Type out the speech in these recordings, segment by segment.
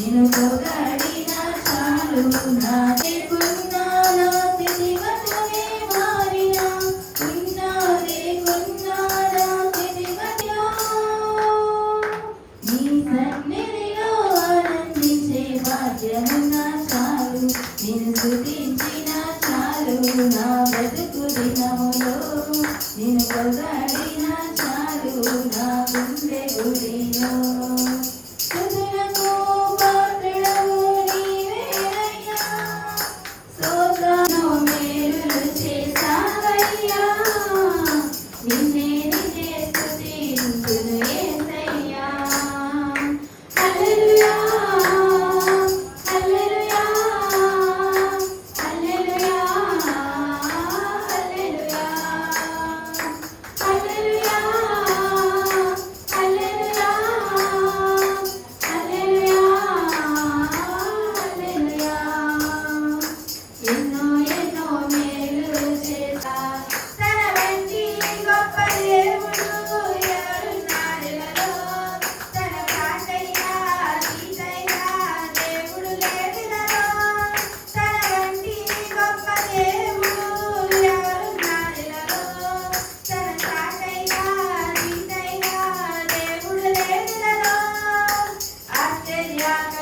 నిన్ను పొగడిన చాలు నా Yeah.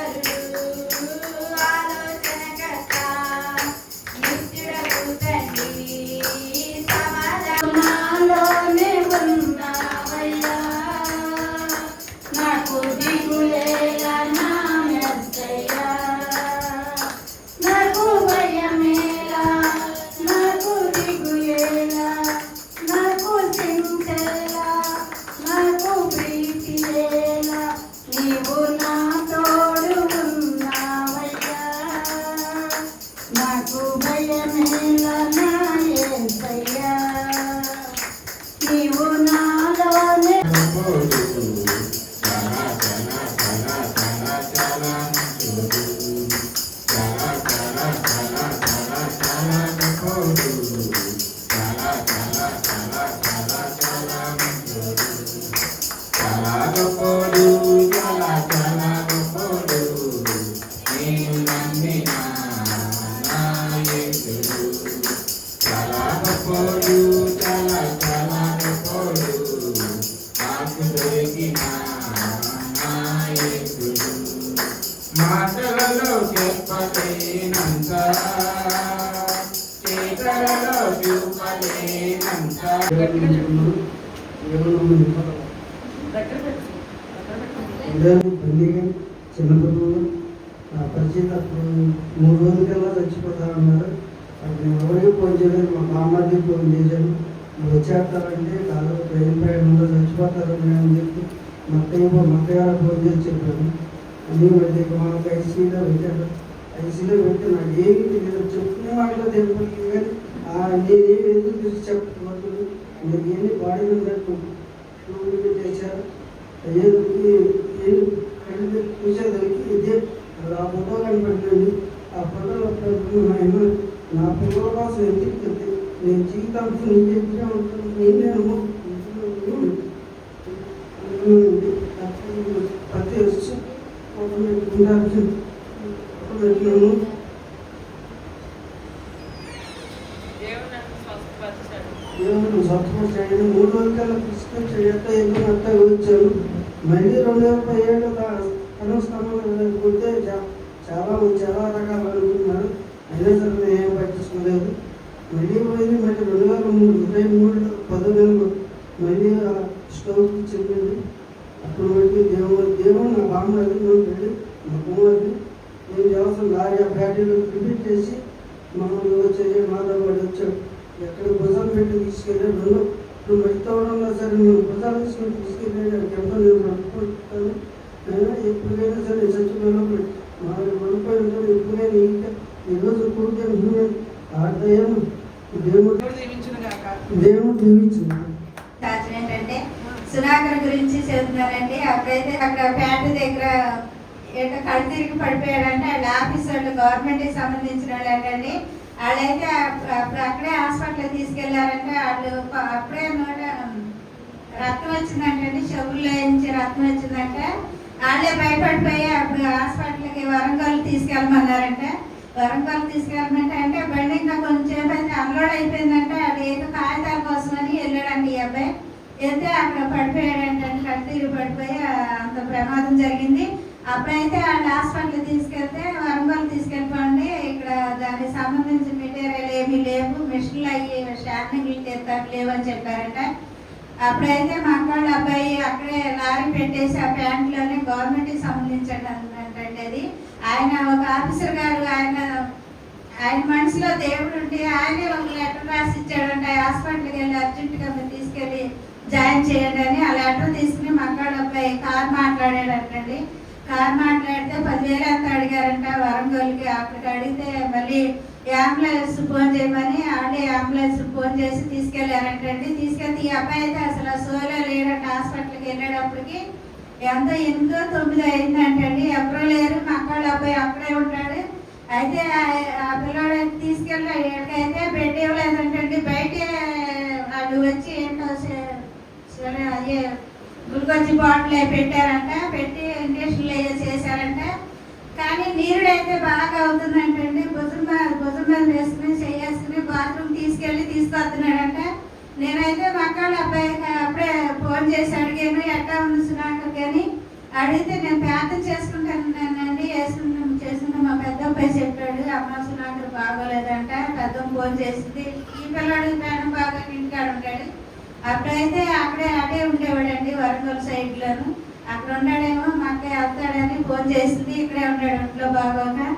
అందరూ తల్లిగా చిన్నపిల్లలు పరిచయం మూడు రోజుల కల్లా చచ్చిపోతారన్నారు అప్పుడు ఎవరికి ఫోన్ చేయలేదు. మా బామ్మకి ఫోన్ చేశాను మీరు వచ్చేస్తారంటే కాదు ట్రైన్ ప్రయాణంలో చచ్చిపోతారు అని చెప్పి మా అత్తయ్య ఫోన్ చేసి చెప్పాను అన్నీ పెడితే మాకు ఐసీలో పెట్టారు ఐసీలో పెట్టి నాకు ఏమి తెలియదు. చెప్పుకునే వాటిలో తెలియదు. కానీ నేనేం ఎందుకు చూసి చెప్పబోతున్నాను నేను బాడీ మీద చేశారు అయ్యేది చూసేదానికి ఇదే ఆ ఫోటో కనిపెట్టండి ఆ ఫోటోలో ఆయన నా పిల్లల కోసం ఎందుకు నేను జీవితాంతం నీ దగ్గరే ఉంటాను నేను ప్రతి వచ్చి పెట్టినాను దేవుడు మూడు రోజుల తీసుకొని చేయక ఎన్నో అంత వచ్చాను మళ్ళీ రెండు వేల ఏళ్ళు అనుష్ఠానం పోతే చాలా చాలా రకాలు అనుకుంటున్నారు అయినా సరే నేను ఏం పట్టించుకోలేదు. మళ్ళీ పోయింది మళ్ళీ రెండు వేల మూడు ఇరవై మూడు పదివేలు మళ్ళీ ఆ స్టవ్ చెప్పింది అప్పుడు మళ్ళీ దేవుడు దేవుడు నా బామ్మది నేను వెళ్ళి మా కుమారుడు నేను చేస్తాను లారీ ఆ బ్యాటరీలో రిపీట్ చేసి మామూలుగా వచ్చే మాధవ్ వాడు వచ్చాడు ఎక్కడ భుజాలు పెట్టి తీసుకెళ్ళాడు రెండు ఇప్పుడు మెడతా ఉన్నా సరే నేను భుజాలు తీసుకొని తీసుకెళ్ళాడు ఎంత నేను అనుకుంటాను అయినా ఎప్పుడైనా సరే చచ్చిపోయినా మనపోయి ఉంటాడు ఎప్పుడైనా ఇంకా ఈరోజు నేనే ఆడదయం దేవుడు దేవుడు దీవించింది శాస్త్రం ఏంటంటే సునాకర్ గురించి చెబుతున్నారండి అప్పుడైతే అక్కడ ప్యాంటు దగ్గర ఏంటో కళ్ళు తిరిగి పడిపోయాడంటే. వాళ్ళ ఆఫీస్ వాళ్ళు గవర్నమెంట్కి సంబంధించిన వాళ్ళు ఏంటండి వాళ్ళైతే అప్పుడు అక్కడే హాస్పిటల్ తీసుకెళ్ళారంటే. వాళ్ళు అప్పుడే నోట రక్తం వచ్చిందంటండి. చెవుల్లో నుంచి రక్తం వచ్చిందంటే. వాళ్ళే భయపడిపోయి అప్పుడు హాస్పిటల్కి వరంగల్ తీసుకెళ్ళమన్నారంటే. వరంగల్ తీసుకెళ్ళమంటే అంటే బండి ఇంకా కొంచెం అన్లోడ్ అయిపోయిందంటే అది ఏదో కాగితాల కోసమని వెళ్ళాడండి ఈ అబ్బాయి. వెళ్తే అక్కడ పడిపోయాడంటే కట్టిరు పడిపోయి అంత ప్రమాదం జరిగింది. అప్పుడైతే ఆ హాస్పిటల్ తీసుకెళ్తే వరంగల్ తీసుకెళ్ళిపోండి ఇక్కడ దానికి సంబంధించిన మెటీరియల్ ఏమీ లేవు మిషన్లు అయ్యి స్టాండింగ్లు తీర్థాలు లేవు అని అప్పుడైతే మా వాళ్ళ అబ్బాయి అక్కడే లారీ పెట్టేసి ఆ ప్యాంట్లోనే గవర్నమెంట్కి సంబంధించండి అన్నట్టండి అది ఆయన ఒక ఆఫీసర్ గారు ఆయన ఆయన మనసులో దేవుడు ఉంటే ఆయనే ఒక లెటర్ రాసి ఇచ్చాడంటే హాస్పిటల్కి వెళ్ళి అర్జెంటుగా మీరు తీసుకెళ్ళి జాయిన్ చేయండి అని ఆ లెటర్ తీసుకుని మక్కాడు అబ్బాయి కార్ మాట్లాడాడంటండి కార్ మాట్లాడితే పదివేలు ఎంత అడిగారంట వరంగల్కి. అక్కడికి అడిగితే మళ్ళీ అంబులెన్స్ ఫోన్ చేయమని ఆడే అంబులెన్స్ ఫోన్ చేసి తీసుకెళ్ళారంటండి. తీసుకెళ్తే ఈ అబ్బాయి అయితే అసలు సోలో లేడంట హాస్పిటల్కి వెళ్ళేటప్పటికి ఎంత ఎనిమిదో తొమ్మిదో అయిందంటండి. ఎవరో లేరు మా అక్కడ అబ్బాయి అక్కడే ఉంటాడు. అయితే ఆ- పిల్లవాడు తీసుకెళ్ళి అయితే బెడ్ ఇవ్వలేదంటండి. బయట వాళ్ళు వచ్చి ఏంటో అయ్యే అదే గ్లూకోజ్ బాటిల్ పెట్టారంట. పెట్టి ఇంజక్షన్లు అయ్యే చేశారంట. కానీ నీరుడు అయితే బాగా అవుతుందంటండి. భుజం భుజం మీద వేసుకుని చేసుకుని బాత్రూమ్ తీసుకెళ్ళి తీసుకొస్తున్నాడంట. నేనైతే మక్కాళ్ళ అబ్బాయి అప్పుడే ఫోన్ చేసి అడిగాను ఎట్టా ఉంది సునాక కానీ అడిగితే నేను ప్రార్థన చేసుకుంటానండి వేసుకుంటాం చేసుకుంటాం మా పెద్ద అబ్బాయి చెప్పాడు అమ్మ సునాకర్ బాగోలేదంట పెద్ద ఫోన్ చేసింది ఈ పిల్లాడు ప్రాణం బాగా ఇంటికాడు ఉంటాడు అప్పుడైతే అక్కడే అడే ఉండేవాడండి వరంగల్ సైడ్లోను. అక్కడ ఉన్నాడేమో మా అక్కయ్య వస్తాడని ఫోన్ చేసింది ఇక్కడే ఉన్నాడు ఇంట్లో బాగోగా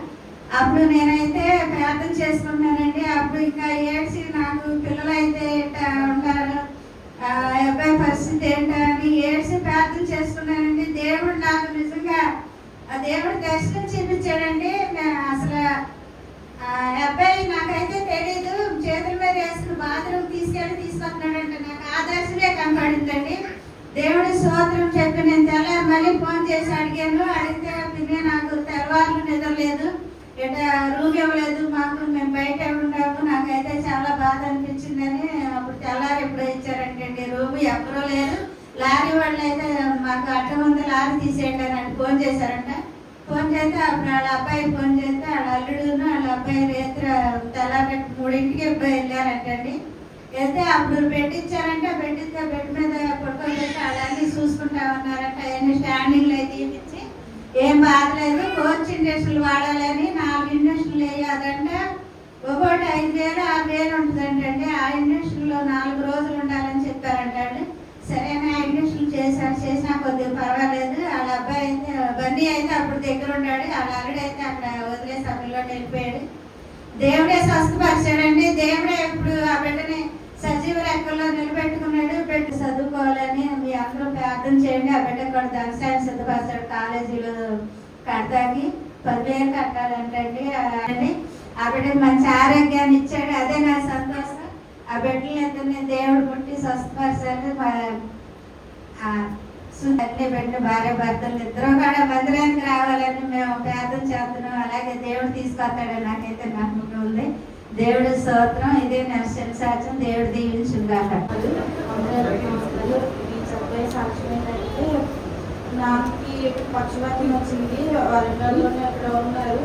అప్పుడు నేనైతే ప్రార్థన చేసుకున్నానండి అప్పుడు ఇంకా ఏడ్చి నాకు పిల్లలు అయితే ఉంటారు అబ్బాయి పరిస్థితి ఏంటా అని ఏడ్చి ప్రార్థన చేసుకున్నానండి. దేవుడు నాకు నిజంగా ఆ దేవుడు దర్శనం చూపించాడండి. అసలు అబ్బాయి నాకైతే తెలీదు. చేతుల మీద వేసుకుని బాత్రూమ్ తీసుకెళ్ళి తీసుకొస్తున్నాడంటే. నాకు ఆ దర్శనమే కనపడిందండి దేవుడి స్తోత్రం చెప్పి నేను తెల్లారు మళ్ళీ ఫోన్ చేసి అడిగాను. అడిగితే పిన్ని నాకు తెల్లవారులు నిద్ర లేదు. ఇట రూమ్ ఇవ్వలేదు మాకు. మేము బయట ఉన్నాము నాకైతే చాలా బాధ అనిపించిందని అప్పుడు తెల్లారు ఎప్పుడో ఇచ్చారంటే రూమ్ ఎక్కడో లేదు లారీ వాళ్ళు అయితే మాకు అడ్డం ముందు లారీ తీసేయండి అని ఫోన్ చేశారంట. ఫోన్ చేస్తే అప్పుడు వాళ్ళ అబ్బాయి ఫోన్ చేస్తే వాళ్ళ అల్లుడును వాళ్ళ అబ్బాయి రేత్ర తెల్లారి మూడింటికి ఎప్పుడు వెళ్ళారంటండి. అయితే అప్పుడు పెట్టించారంటే పెట్టిస్తే బెడ్ మీద పడుకొని పెట్టి అలాగే చూసుకుంటా ఉన్నారంట. అవన్నీ స్టాండింగ్లు అయితే ఇప్పించి. ఏం బాధలేదు. కోచ్ ఇండస్ట్రీలు వాడాలని నాలుగు ఇండస్ట్రీలు వేయాలంటే. ఒకటి ఐదు వేలు ఆరు వేలు ఉంటుందంటండి. ఆ ఇండస్ట్రీలో నాలుగు రోజులు ఉండాలని చెప్పారంటండి సరైన ఇండస్ట్రీలు చేశాను చేసినా కొద్దిగా పర్వాలేదు. వాళ్ళ అబ్బాయి అయితే బండి అయితే అప్పుడు దగ్గర ఉన్నాడు వాళ్ళ అల్లుడు అయితే అక్కడ వదిలేసి ఆ పిల్లోడు వెళ్ళిపోయాడు. దేవుడే స్వస్థపరిచాడండి. దేవుడే ఇప్పుడు ఆ బిడ్డని సజీవ లెక్కల్లో నిలబెట్టుకున్నాడు పెట్టి చదువుకోవాలని మీ అందరూ ప్రార్థన చేయండి. ఆ బిడ్డ కూడా ధనసాయం సిద్ధపరచాడు. కాలేజీలో కడతాకి పదివేలు కట్టాలంటండి. ఆ బిడ్డ మంచి ఆరోగ్యాన్ని ఇచ్చాడు. అదే నా సంతోషం. ఆ బిడ్డలు ఇద్దరిని దేవుడు పుట్టి స్వస్థపరచాలి మా- బిడ్డ భార్య భర్తలు ఇద్దరు కూడా మందిరానికి రావాలని మేము ప్రార్థన చేస్తున్నాం. అలాగే దేవుడు తీసుకొస్తాడని నాకైతే నమ్మకం ఉంది. దేవుడి స్తోత్రం ఇదే నా సాక్ష్యం దేవుడు దీవించుగాక అందరికీ చెప్పే సాక్ష్యం ఏంటంటే నాకు పక్షవాతం వచ్చింది. వరంగల్లోనే అక్కడ ఉన్నారు.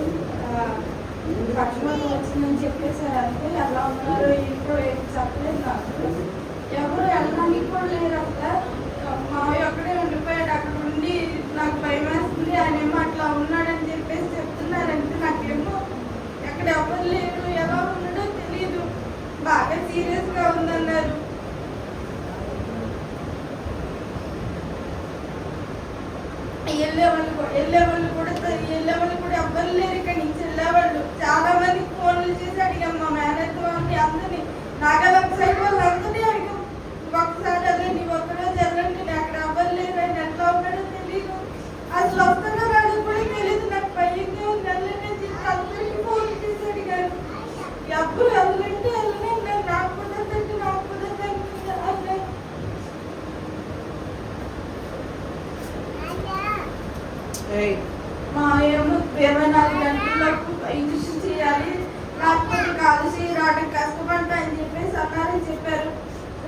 పక్షవాతం వచ్చిందని చెప్పేసారు అంటే ఎలా ఉన్నారు. ఇంట్లో ఏం చెప్పలేదు నాకు ఎవరు వెళ్ళడానికి కూడా లేరు అక్కడ మా ఒక్కడే ఉండిపోయాడు అక్కడ ఉండి నాకు భయం వేస్తుంది ఆయన ఏమో అట్లా ఉన్నాడని చెప్పేసి చెప్తున్నారంటే నాకేమో ఎక్కడ ఎవరు లేరు ఎలా ఉన్నాడో తెలియదు బాగా సీరియస్గా ఉందన్నారు వెళ్ళే వాళ్ళు కూడా వెళ్ళే వాళ్ళు కూడా వెళ్ళే వాళ్ళు కూడా ఎవ్వరు లేరు ఇక్కడ నుంచి వెళ్ళేవాళ్ళు చాలా మంది ఫోన్లు చేసి అడిగాం మా మేనేజర్ వాళ్ళని అందరినీ నాగలం సైడ్ వాళ్ళు అందరినీ అడిగాం ఒకసారి అదే నీ ఒక్కరోజు వెళ్ళండి నేను అక్కడ ఎవ్వరు లేరు ఆయన ఎట్లా ఉన్నాడో తెలియదు అసలు వస్తున్నా రాడు కూడా తెలియదు నాకు భయంగా ఉంది వెళ్ళండి అని చెప్పి అందరికీ ఫోన్ చేసి అడిగాను ఎవ్వరు వెళ్ళంటే వెళ్ళండి నాకు కుదరదంటే నాకు కుదరదంటే అన్నారు మా ఏమో ఇరవై నాలుగు గంటలకు ఇంజక్షన్ చేయాలి. లేకపోతే కాల్సి రావడం కష్టపడతా అని చెప్పేసి అన్నారని చెప్పారు.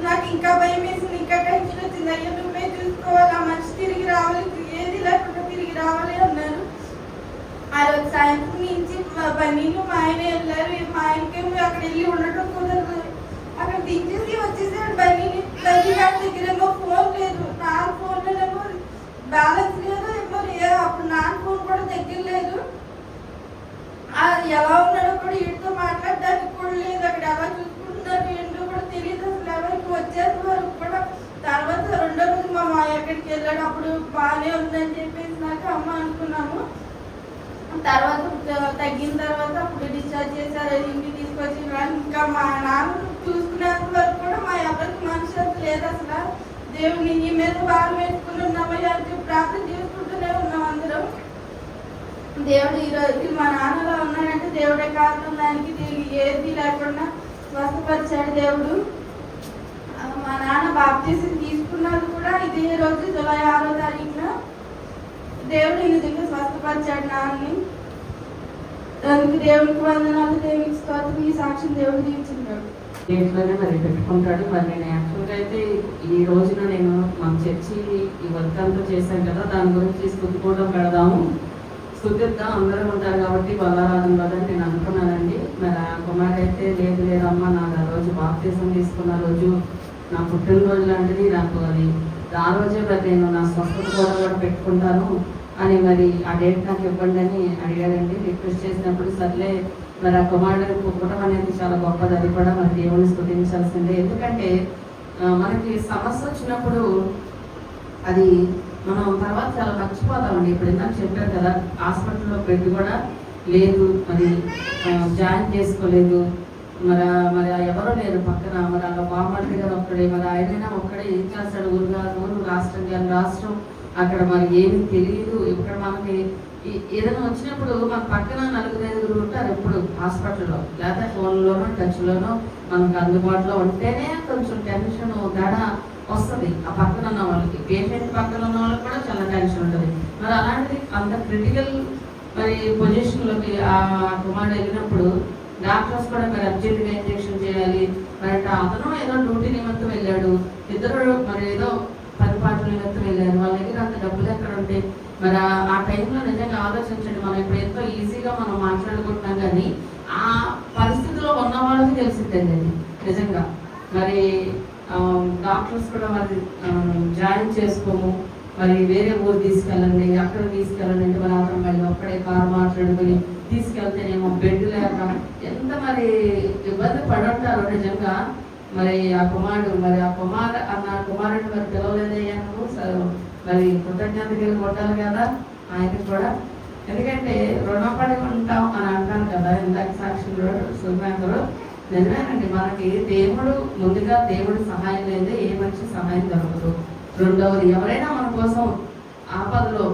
నాకు ఇంకా భయం వేసింది. ఇంకా టెన్షన్ వచ్చింది. అయ్యో నువ్వే చూసుకోవాలి? ఆ మనిషి తిరిగి రావాలి. ఏది లేకుండా తిరిగి రావాలి అన్నారు. ఆ రోజు సాయంత్రం నుంచి పన్నీళ్ళు మా ఆయన వెళ్ళారు. మా ఆయనకేమో అక్కడ వెళ్ళి ఉండటం కుదరదు అక్కడ దించేసి వచ్చేసాడు బన్నీని. బన్నీ గారి దగ్గరేమో ఫోన్ లేదు. నా ఫోన్లోనేమో బ్యాలెన్స్ నాన్న ఫోన్ కూడా దగ్గర లేదు. అది ఎలా ఉన్నాడో కూడా వీటితో మాట్లాడడానికి కూడా లేదు. అక్కడ ఎలా చూసుకుంటున్నారు ఏంటో కూడా తెలియదు. అసలు ఎవరికి వచ్చేంత వరకు కూడా తర్వాత రెండో రోజు మా మాయ ఎక్కడికి వెళ్ళాడు. అప్పుడు బాగానే ఉందని చెప్పేసి నాకు అమ్మ అనుకున్నాము. తర్వాత తగ్గిన తర్వాత అప్పుడు డిశ్చార్జ్ చేశారు. ఇంటికి తీసుకొచ్చి ఇంకా మా నాన్న చూసుకునేంత వరకు కూడా మా ఎవరికి మనుషులు లేదు అసలు. దేవుని నీ మీద భారం వేసుకుని ఉన్నామయ్యా ప్రార్థన చేసుకుంటూనే దేవుడు ఈ రోజు మా నాన్నలో ఉన్నాడంటే దేవుడే కారణం దానికి దీనికి ఏది లేకుండా స్వస్థపరిచాడు దేవుడు. మా నాన్న బాప్తీసం తీసుకున్నది కూడా ఇదే రోజు జూలై ఆరో తారీఖున. దేవుడు ఈ విధంగా స్వస్థపరిచాడు నాన్నని. దానికి దేవునికి వందనాలు దేవునికి స్తోత్రం. ఈ సాక్ష్యం దేవుడు దీవించినాడు ఇంట్లోనే మరి పెట్టుకుంటాడు. మరి నేను యాక్చువల్గా అయితే ఈ రోజున నేను మన చర్చి ఈ వర్క్ అంతా చేశాను కదా దాని గురించి స్థుతి కూడా పెడదాము. స్థుతిద్దాం అందరూ ఉంటారు కాబట్టి బలారాజు కదా నేను అనుకున్నానండి. మరి ఆ కుమారుడు అయితే లేదు లేదమ్మా నాకు ఆ రోజు బాప్తీసం తీసుకున్న రోజు నా పుట్టినరోజు లాంటిది నాకు అది ఆ రోజే మరి నేను నా స్వస్థత కూడా కూడా పెట్టుకుంటాను అని మరి ఆ డేట్ నాకు ఇవ్వండి అని అడిగాడండి రిక్వెస్ట్ చేసినప్పుడు సర్లే మరి ఆ కుమారుడు పుట్టడం అనేది చాలా గొప్పది అది కూడా మరి దేవుని స్థుతించాల్సిందే. ఎందుకంటే మనకి సమస్య వచ్చినప్పుడు అది మనం తర్వాత చాలా మర్చిపోతామండి. ఇప్పుడు ఇందాక చెప్పారు కదా హాస్పిటల్లో బెడ్ కూడా లేదు మరి జాయిన్ చేసుకోలేదు. మరి మరి ఎవరో లేరు పక్కన మరి అలా బామ్మడి గారు ఒక్కడే మరి ఆయనైనా ఒక్కడే ఏం చేస్తాడు ఊరుగా ఊరు రాష్ట్రం కానీ రాష్ట్రం అక్కడ మరి ఏమి తెలియదు. ఇక్కడ మనకి ఏదైనా వచ్చినప్పుడు మన పక్కన నలుగురు ఐదుగురు ఉంటారు ఎప్పుడు హాస్పిటల్లో. లేదా ఫోన్లోనో టచ్లోనో మనకు అందుబాటులో ఉంటేనే కొంచెం టెన్షన్ గడ వస్తుంది. ఆ పక్కన ఉన్న వాళ్ళకి. పేషెంట్ పక్కన ఉన్న వాళ్ళకి కూడా చాలా టెన్షన్ ఉంటుంది. మరి అలాంటిది అంత క్రిటికల్ మరి పొజిషన్లోకి ఆ కుమారుడు వెళ్ళినప్పుడు డాక్టర్స్ కూడా మరి అర్జెంటుగా ఇంజెక్షన్ చేయాలి. మరి అంటే అతను ఏదో డ్యూటీ నిమిత్తం వెళ్ళాడు. ఇద్దరు మరి ఏదో పరిపాటు నిమిత్తం వెళ్ళారు. వాళ్ళ దగ్గర అంత డబ్బులు ఎక్కడ ఉంటే? మరి ఆ- ఆ టైంలో నిజంగా ఆలోచించండి. మనం ఇప్పుడు ఎంతో ఈజీగా మనం మాట్లాడుకుంటున్నాం కానీ ఆ పరిస్థితిలో ఉన్న వాళ్ళకి తెలిసిందండి అది. నిజంగా. మరి Um, డాక్టర్స్ కూడా మరి um, జాయిన్ చేసుకోము. మరి వేరే ఊరు తీసుకెళ్ళండి అక్కడ తీసుకెళ్ళండి అంటే మరి అతను మళ్ళీ ఒక్కడే కారు మాట్లాడుకొని తీసుకెళ్తేనేమో బెడ్ లేక ఎంత మరి ఇబ్బంది పడుంటారు నిజంగా. మరి ఆ కుమారుడు మరి ఆ కుమార్ అన్న కుమారుడు మరి పిలవలేదయ్యా నువ్వు మరి కృతజ్ఞతలు కొట్టాలి కదా ఆయనకి కూడా. ఎందుకంటే రుణపడి ఉంటాం అని అంటాను కదా ఇందాక సాక్షులు సుధాకరు. నిజమేనండి మనకి దేవుడు ముందుగా దేవుడి సహాయం లేదే ఏ మనిషి సహాయం దొరకదు. రెండవది ఎవరైనా మన కోసం ఆపదలో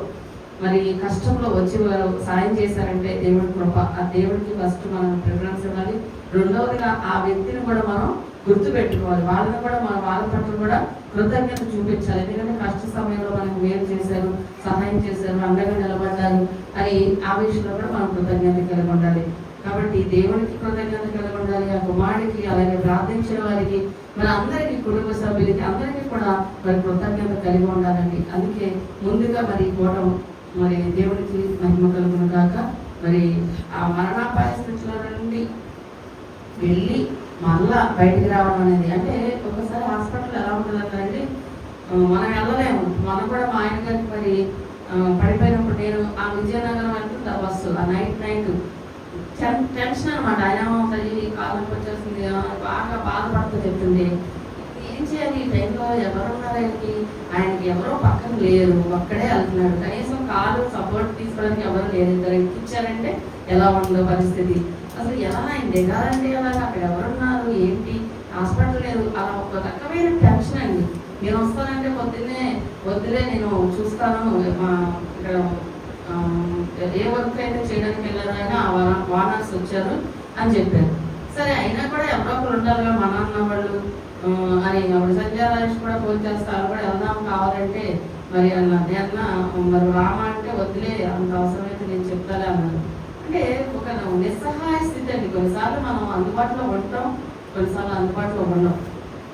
మరి కష్టంలో వచ్చి వారు సాయం చేశారంటే దేవుడి కృప ఆ దేవుడికి ఫస్ట్ మనం ప్రిఫరెన్స్ ఇవ్వాలి. రెండవదిగా ఆ వ్యక్తిని కూడా మనం గుర్తు పెట్టుకోవాలి వాళ్ళని కూడా మన వాళ్ళ పట్ల కూడా కృతజ్ఞత చూపించాలి. ఎందుకంటే కష్ట సమయంలో మనకు మేలు చేశారు సహాయం చేశారు అండగా నిలబడ్డారు అని ఆ విషయంలో కూడా మనం కృతజ్ఞత కలిగి ఉండాలి. కాబట్టి దేవునికి కృతజ్ఞత కలిగి ఉండాలి ఆ కుమారుడికి అలాగే ప్రార్థించిన వారికి మన అందరికీ కుటుంబ సభ్యులకి అందరికీ కూడా మరి కృతజ్ఞత కలిగి ఉండాలండి. అందుకే ముందుగా మరి కూటం మరి దేవుడికి మహిమ కలుగును కాక మరి ఆ మరణాపాయ స్థితిలో నుండి వెళ్ళి మళ్ళా బయటికి రావడం అనేది అంటే ఒకసారి హాస్పిటల్ ఎలా ఉంటుందంటే మనం వెళ్ళలేము. మనం కూడా మా ఆయన గారికి మరి పడిపోయినప్పుడు నేను ఆ విజయనగరం వెళ్తుంది ఆ బస్సు ఆ నైట్ నైట్. టెన్షన్ అనమాట ఆయన ఉంటుంది కాలం వచ్చేస్తుంది బాగా బాధపడుతూ చెప్తుంది ఏం చేయాలి? ఈ టైంలో ఎవరున్నారు ఆయనకి? ఆయనకి ఎవరో పక్కన లేరు. ఒక్కడే వెళ్తున్నాడు. కనీసం కాలు సపోర్ట్ తీసుకోవడానికి ఎవరు లేరు. ఇద్దరు ఎక్కించారంటే ఎలా ఉందో పరిస్థితి. అసలు ఎలా ఆయన దిగాలంటే అలాగా అక్కడ ఎవరున్నారు ఏంటి? హాస్పిటల్ లేదు. అలా ఒక రకమైన టెన్షన్ అండి. నేను వస్తానంటే పొద్దున్నే వద్దులే నేను చూస్తాను. మా ఇక్కడ ఏ వర్క్ అయితే చేయడానికి వెళ్ళారైనా ఆ వానర్స్ వచ్చారు అని చెప్పారు. సరే అయినా కూడా ఎవరో ఒకరు ఉండాలిగా మన అన్న వాళ్ళు అని అప్పుడు సంజయ్ రాజేష్ కూడా ఫోన్ చేస్తారు. కూడా వెళ్దాం కావాలంటే మరి అన్న అన్న మరి రామ అంటే వదిలే అంత అవసరమైతే నేను చెప్తాలే అన్నారు. అంటే ఒక నిస్సహాయ స్థితి అండి. కొన్నిసార్లు మనం అందుబాటులో ఉంటాం కొన్నిసార్లు అందుబాటులో ఉన్నాం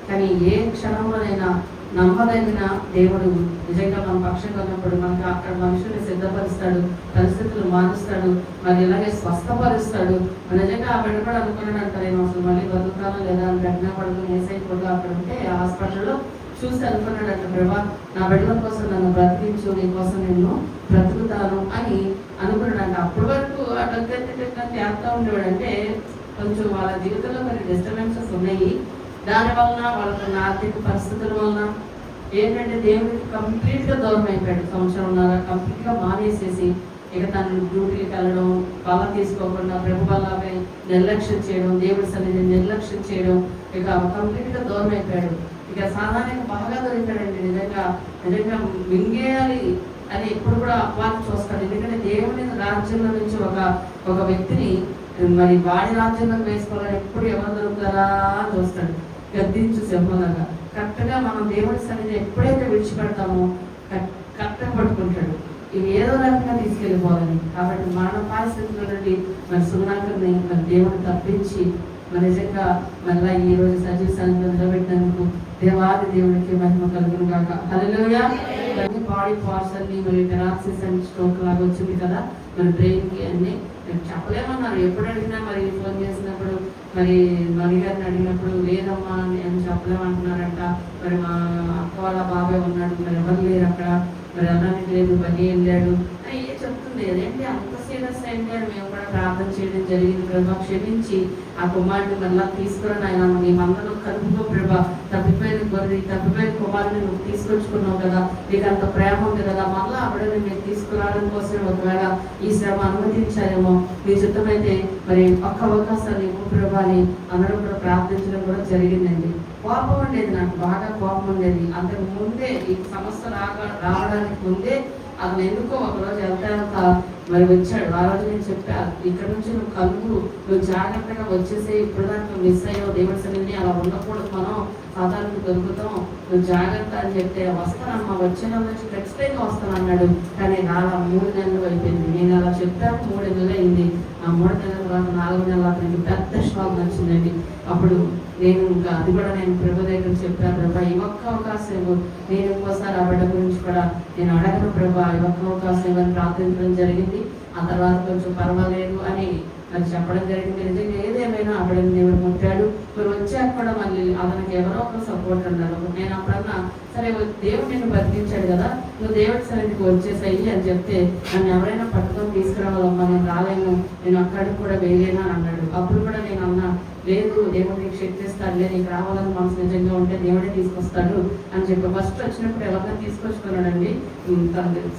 కానీ ఏ క్షణంలోనైనా నమ్మదగిన దేవుడు నిజంగా మన పక్షంగా ఉన్నప్పుడు మనకు అక్కడ మనుషుల్ని సిద్ధపరుస్తాడు పరిస్థితులు మారుస్తాడు మరి ఇలాగే స్వస్థపరుస్తాడు. నిజంగా ఆ బిడ్డ కూడా అనుకున్నాడు నేను అసలు మళ్ళీ బతుకుతాను లేదా? అని వెంటనే పడుకుని ఏసైపోదు అక్కడ ఉంటే హాస్పిటల్లో చూసి అనుకున్నాడంట ప్రభా నా బిడ్డల కోసం నన్ను బ్రతికించు నీ కోసం నేను బ్రతుకుతాను అని అనుకున్నాడంట. అప్పటి వరకు అడ్డంగా చేస్తా ఉండేవాడంటే కొంచెం వాళ్ళ జీవితంలో కొన్ని డిస్టర్బెన్సెస్ ఉన్నాయి. దాని వలన వాళ్ళకున్న ఆర్థిక పరిస్థితుల వలన ఏంటంటే దేవుడికి కంప్లీట్గా దూరం అయిపోయాడు సంవత్సరంన్నర కంప్లీట్గా మానేసేసి ఇక తను డ్యూటీకి వెళ్ళడం బలం తీసుకోకుండా ప్రభు బలపై నిర్లక్ష్యం చేయడం దేవుడి సన్నిధిని నిర్లక్ష్యం చేయడం ఇక కంప్లీట్గా దూరం అయిపోయాడు. ఇక సాధారణంగా బాగా దొరికాడండి. నిజంగా నిజంగా మింగేయాలి అని ఎప్పుడు కూడా అపవాదం చూస్తాడు. ఎందుకంటే దేవుని రాజ్యంలో నుంచి ఒక ఒక వ్యక్తిని మరి వాడి రాజ్యంలోకి వేసుకోవాలని ఎప్పుడు ఎవరు దొరుకుతారా అని చూస్తాడు. గద్దించు సింహంలాగా. కరెక్ట్గా మనం దేవుడి సన్నిధి ఎప్పుడైతే విడిచిపెడతామో కరెక్ట్గా పట్టుకుంటాడు. ఇవి ఏదో రకంగా తీసుకెళ్ళిపోవాలని కాబట్టి మరణ పరిస్థితుల నుండి మరి సున్నాకర్ని మన దేవుడు తప్పించి మన నిజంగా మళ్ళీ ఈ రోజు సజీవ సంఘంలో నిలబెట్టినందుకు దేవాది దేవుడికి మహిమ కలుగును కాక హల్లెలూయా. బాడీ పార్ట్స్ అన్ని మరి పెరాక్సిస్ అండ్ స్ట్రోక్ లాగా వచ్చింది కదా. మరి బ్రెయిన్కి అన్ని. నేను చెప్పలేమన్నారు. ఎప్పుడు అడిగినా మరి ఫోన్ చేసినప్పుడు మరి మణి గారిని అడిగినప్పుడు లేదమ్మా అని అని చెప్పలేమంటున్నారంట. మరి మా అక్క వాళ్ళ బాబాయ్ ఉన్నాడు మరి ఎవరు లేరు అక్కడ మరి అన్నానికి లేదు పని వెళ్ళాడు అని ఏ చెప్తుంది. అదేంటి అంత సీరియస్ అయింది అని మేము కూడా ప్రార్థన చేయడం జరిగింది. ప్రభా క్షమించి ఆ కుమారుని మళ్ళా తీసుకుని ఆయన నీ మందలో కలుపుకో ప్రభా. తప్పిపోయిన గొర్రె తప్పిపోయిన కుమారుని నువ్వు తీసుకొచ్చుకున్నావు కదా. నీకు అంత ప్రేమ ఉంది కదా. మళ్ళా ఆవిడని మీరు తీసుకురావడం కోసం ఒకవేళ ఈ శ్రమ అనుమతించారేమో. మీ చిత్తమైతే మరి ఒక్క అవకాశాలు ఇవ్వు ప్రభా అని అందరం కూడా ప్రార్థించడం కూడా జరిగిందండి. కోపం ఉండేది నాకు. బాగా కోపం ఉండేది. అంతకు ముందే ఈ సమస్య రాగా రావడానికి ముందే అతను ఎందుకో ఒకరోజు వెళ్తా వెళ్తా మరి వచ్చాడు. ఆ రోజు నేను చెప్పా ఇక్కడ నుంచి నువ్వు కలుగు నువ్వు జాగ్రత్తగా వచ్చేసి ఇప్పుడు దాకా మిస్ అయ్యావు. దేవుడి సన్నిధిని అలా ఉండకూడదు మనం. సాధారణ దొరుకుతాం. నువ్వు జాగ్రత్త అని చెప్తే వస్తానమ్మా వచ్చిన నుంచి ఖచ్చితంగా వస్తాను అన్నాడు. కానీ నాలా మూడు నెలలు అయిపోయింది. నేను అలా చెప్పాక మూడు నెలలు అయింది ఆ మూడు నెలల తర్వాత నాలుగు నెలల అతనికి పెద్ద షాక్ వచ్చిందండి. అప్పుడు నేను ఇంకా అది కూడా నేను ప్రభు దగ్గర చెప్పాను ప్రభా ఈ ఒక్క అవకాశం ఇవ్వు. నేను ఇంకోసారి ఆ బిడ్డ గురించి కూడా నేను అడగను ప్రభా ఈ ఒక్క అవకాశం ఇవ్వని ప్రార్థించడం జరిగింది ఆ తర్వాత కొంచెం పర్వాలేదు అని అది చెప్పడం జరిగింది నిజంగా ఏదేమైనా అప్పుడు దేవుడు ముట్టాడు మరి వచ్చాక కూడా మళ్ళీ అతనికి ఎవరో ఒకరు సపోర్ట్ ఉన్నారు. నేను అప్పుడన్నా సరే దేవుడు నిన్ను బతికించాడు కదా నువ్వు దేవుడి సన్నిధికి వచ్చేసాయి అని చెప్తే నన్ను ఎవరైనా పట్టుకొని తీసుకురావాలమ్మా నేను రాలేను. నేను అక్కడికి కూడా వేయలేనా అన్నాడు. అప్పుడు కూడా నేను అన్నా లేదు దేవుడు నీకు శక్తి ఇస్తాడులే నీకు రావాలని మనసు నిజంగా ఉంటే దేవుడే తీసుకొస్తాడు అని చెప్పి ఫస్ట్ వచ్చినప్పుడు ఎవరికైనా తీసుకొచ్చుకున్నాడండి.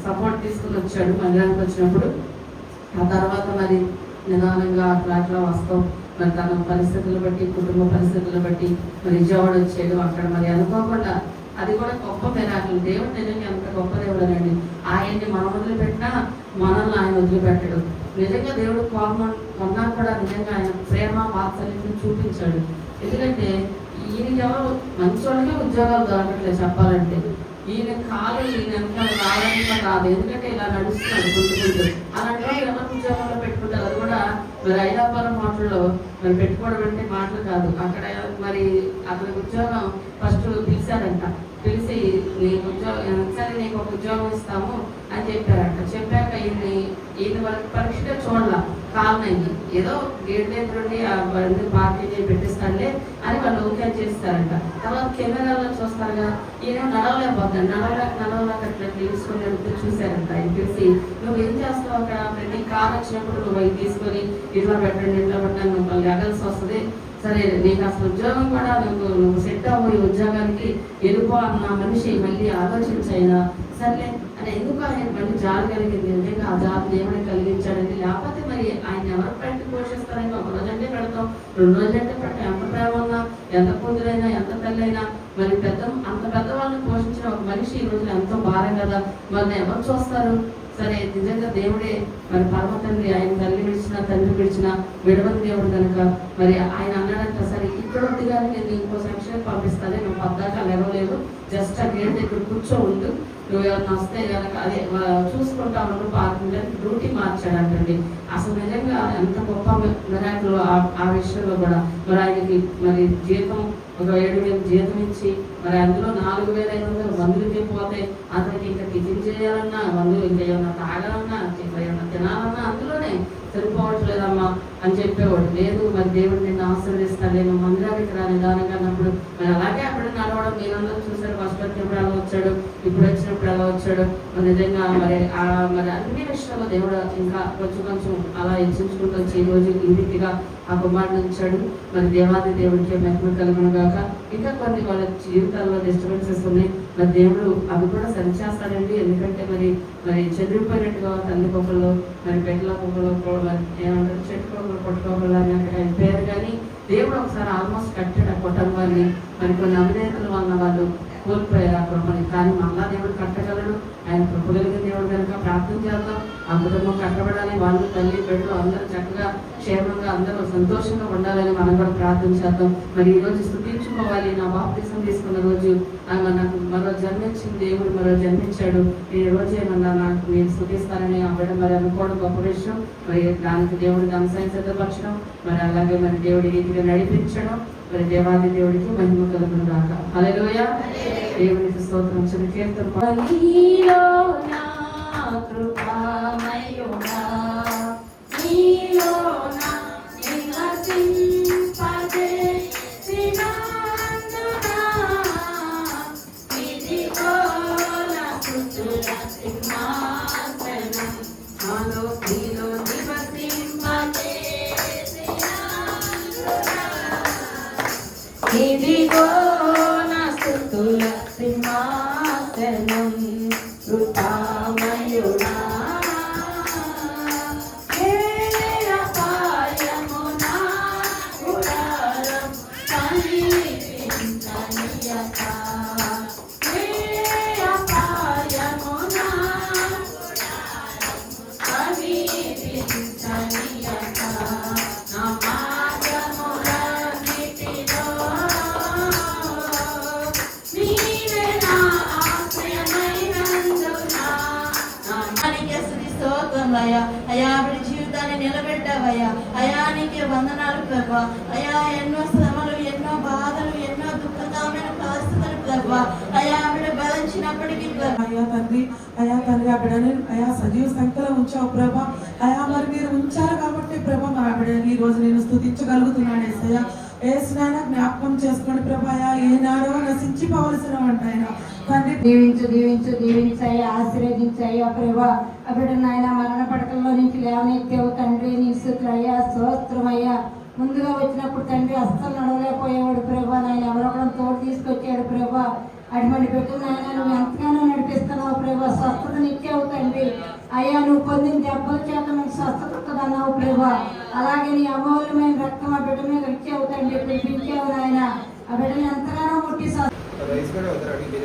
సపోర్ట్ తీసుకుని వచ్చాడు. మందిరానికి వచ్చినప్పుడు ఆ తర్వాత మరి నిదానంగా అట్లా అట్లా వస్తాం. మరి తన పరిస్థితులు బట్టి కుటుంబ పరిస్థితులు బట్టి మరి విజయవాడ వచ్చాడు అక్కడ మరి అనుకోకుండా అది కూడా గొప్ప మిరాకులు దేవుడు నిజంగా ఎంత గొప్ప దేవుడు అండి ఆయన్ని మనం వదిలిపెట్టినా మనల్ని ఆయన వదిలిపెట్టడు. నిజంగా దేవుడు కోపం ఉన్నా కూడా నిజంగా ఆయన ప్రేమ వాత్సల్యం చూపించాడు. ఎందుకంటే ఈయన ఎవరు? మంచి వాళ్ళకే ఉద్యోగాలు దొరకట్లేదు చెప్పాలంటే. ఈయన కాలు ఈయన రావడానికి రాదు. ఎందుకంటే ఇలా నడుస్తున్నాడు గుంటుకుంటూ అలాంటి వాళ్ళు ఎవరు ఉద్యోగంలో మరి ఐదాపురం హోటల్లో మరి పెట్టుకోవడం అంటే మాటలు కాదు. అక్కడ మరి అతని ఉద్యోగం ఫస్ట్ పిలిచారంట పిలిచి నీకు ఉద్యోగం సరే నీకు ఒక ఉద్యోగం ఇస్తాము. అని చెప్పారంట. చెప్పాక ఈయన్ని ఈయన వాళ్ళకి పరీక్షగా చూడాల. అయింది ఏదో గేట్ దగ్గర ఉండి అవన్నీ పార్టీ చేసి పెట్టిస్తానులే అని వాళ్ళు ఓకే చేస్తారంట. తర్వాత కెమెరాలో చూస్తారుగా ఈయన నడవలేకపోతాడు నడవలేక నడవలేక అట్లా తీసుకొని వెళ్తే చూశారంట ఆయన చూసి నువ్వు ఏం చేస్తావు అక్కడ? ప్రతి కార్ వచ్చినప్పుడు నువ్వు అవి తీసుకొని ఇట్లా పెట్టండి ఇట్లా పెట్టండి నువ్వు అగల్సి వస్తుంది. సరే నీకు అసలు ఉద్యోగం కూడా నువ్వు నువ్వు సెట్ అవ్వు ఈ ఉద్యోగానికి. వెళ్ళిపో అన్న మనిషి మళ్ళీ ఆలోచించైనా సర్లే అని ఎందుకు ఆయన మళ్ళీ జాలి కలిగింది నిజంగా ఆ జాబ్ దేవుడే లేకపోతే మరి ఆయన ఎవరు పెట్టి పోషిస్తారని ఒక రోజు అంటే పెడతాం రెండు రోజులంటే పెడతాం. ఎంత ప్రేమ ఉన్నా ఎంత కూతురైనా ఎంత తల్లైనా మరి పెద్ద అంత పెద్దవాళ్ళని పోషించిన ఒక మనిషి ఈ రోజున ఎంతో భారం కదా? వాళ్ళని ఎవరు చూస్తారు? సరే నిజంగా దేవుడే మరి పరమ తండ్రి ఆయన తల్లి విడిచిన తండ్రి విడిచిన విడవని దేవుడు కనుక మరి ఆయన అన్నాడంట సరే ఇక్కడ ఉంది కానీ నేను ఇంకో సెక్షన్ పంపిస్తాను నువ్వు పద్దాక లేవలేవు జస్ట్ ఆ గేట్ దగ్గర కూర్చో ఉండు. నువ్వు ఎవరైనా వస్తే కనుక అదే చూసుకుంటా ఉన్నప్పుడు పార్కింగ్ డ్యూటీ మార్చాడంటండి అసలు నిజంగా ఎంత గొప్ప మిరాకులు ఆ విషయంలో కూడా మరి ఆయనకి మరి జీతం ఒక ఏడు వేలు జీతం ఇచ్చి మరి అందులో నాలుగు వేల ఐదు వందలు మందులకి పోతే అతనికి ఇంకా టిఫిన్ చేయాలన్నా మందులు ఇంకా ఏమన్నా తాగాలన్నా ఇంకా ఏమన్నా తినాలన్నా అందులోనే సరిపోవట్లేదమ్మా అని చెప్పేవాడు. లేదు మరి దేవుడు నిన్ను ఆశీర్వదిస్తాను నేను మందిరానికి రా నిదానంగా అన్నప్పుడు మరి అలాగే అక్కడ నడవడం మీరందరూ చూసారు ఫస్ట్ వచ్చినప్పుడు ఎలా వచ్చాడు ఇప్పుడు వచ్చినప్పుడు ఎలా వచ్చాడు. మరి నిజంగా మరి ఆ మరి అన్ని విషయాల్లో దేవుడు ఇంకా కొంచెం కొంచెం అలా హెచ్చించుకుంటూ వచ్చి ఈ రోజు ఈ రీతిగా ఆ కుమారుడు ఉంచాడు. మరి దేవాది దేవుడికి మహిమ కలుగును కాక ఇంకా కొన్ని వాళ్ళ జీవితాల్లో డిస్టర్బెన్సెస్ ఉన్నాయి. మరి దేవుడు అవి కూడా సరిచేస్తాడండి. ఎందుకంటే మరి మరి చెదిరిపోయినట్టుగా తల్లి పొక్కలు మరి పెట్టల పొక్కలు మరి ఏమంటారు చెట్టు పొక్కలు కొట్టుకోగలు అని అక్కడ అయిపోయారు కానీ దేవుడు ఒకసారి ఆల్మోస్ట్ కట్టాడు ఆ కుటుంబాన్ని. మరి కొన్ని అవినేతల వల్ల వాళ్ళు కోల్పోయారు ఆ కుటుంబాన్ని. కానీ మళ్ళా దేవుడు కట్టగలడు. ఆయన కృపగలిగిన దేవుడు కనుక ప్రార్థన చేద్దాం. ఆ కుటుంబం కట్టబడాలి వాళ్ళు తల్లి బిడ్డలు అందరూ చక్కగా క్షేమంగా అందరూ సంతోషంగా ఉండాలని మనం కూడా ప్రార్థన చేద్దాం. మరి ఈ రోజు స్థుతించుకోవాలి. నా బాప్తిసం తీసుకున్న రోజు ఆమె నాకు మరో జన్మించిన దేవుడు మరో జన్మించాడు. ఈ రోజు ఏమన్నా నాకు నేను స్థుతిస్తానని ఆవిడ మరి అనుకోవడం గొప్ప విషయం. మరి దానికి దేవుడికి అంశాన్ని సిద్ధపరచడం మరి అలాగే మరి దేవుడి రీతిగా నడిపించడం మరి దేవాది దేవుడికి మహిమ కలుగును రాక హల్లెలూయా. దేవునికి స్తోత్రం. చిన్న కీర్తన బలిలో నా కృపామయుడా? నీలో యేసుని స్తోత్రంలయ్యా అయ్యా అయా ఆవిడ జీవితాన్ని నిలబెట్టావయ్యా. అయానికి వందనాలు ప్రభా. అయా ఎన్నో శ్రమలు ఎన్నో బాధలు ఎన్నో దుఃఖకరమైన పరిస్థితులు ప్రభా. అయా ఆవిడ భరించినప్పటికీ అయ్యా తండ్రి అయా తండ్రి ఆ బిడ్డని అయా సజీవ సంఖ్యలో ఉంచావు ప్రభా. అయా మరి మీరు ఉంచారు కాబట్టి ప్రభా మా బిడ్డని ఈ రోజు నేను స్థుతించగలుగుతున్నాను ఏసయ్యా. ఏసునైనా జ్ఞాపకం చేసుకోండి ప్రభాయ ఏనాడో నశించిపోవలసిన వంటైనా తండ్రి దీవించు దీవించు దీవించాయి ఆశీర్వదించాయి. ప్రభా అప్పుడు నాయన మరణ పడకల్లో నుంచి లేవనెత్తావు తండ్రి నీ స్థుతులయ్యా స్తోత్రమయ్యా. ముందుగా వచ్చినప్పుడు తండ్రి అస్సలు నడవలేకపోయేవాడు ప్రభా. నాయన ఎవరొకడం తోడు తీసుకొచ్చాడు ప్రభా. అటువంటి పెట్టిన నాయన నువ్వు ఎంతగానో నడిపిస్తున్నావు ప్రభా. స్వస్థతనిచ్చావు తండ్రి. అయ్యా నువ్వు పొందిన దెబ్బల చేత నువ్వు స్వస్థత అన్నావు ప్రభా. అలాగే నీ అమూల్యమైన రక్తం ఆ బిడ్డ మీద ఇచ్చావు తండ్రి. పిలిపించావు నాయన. ఆ బిడ్డని ఎంతగానో ముట్టి స్వస్థ రైస్ కూడా వద్దరు అడిగి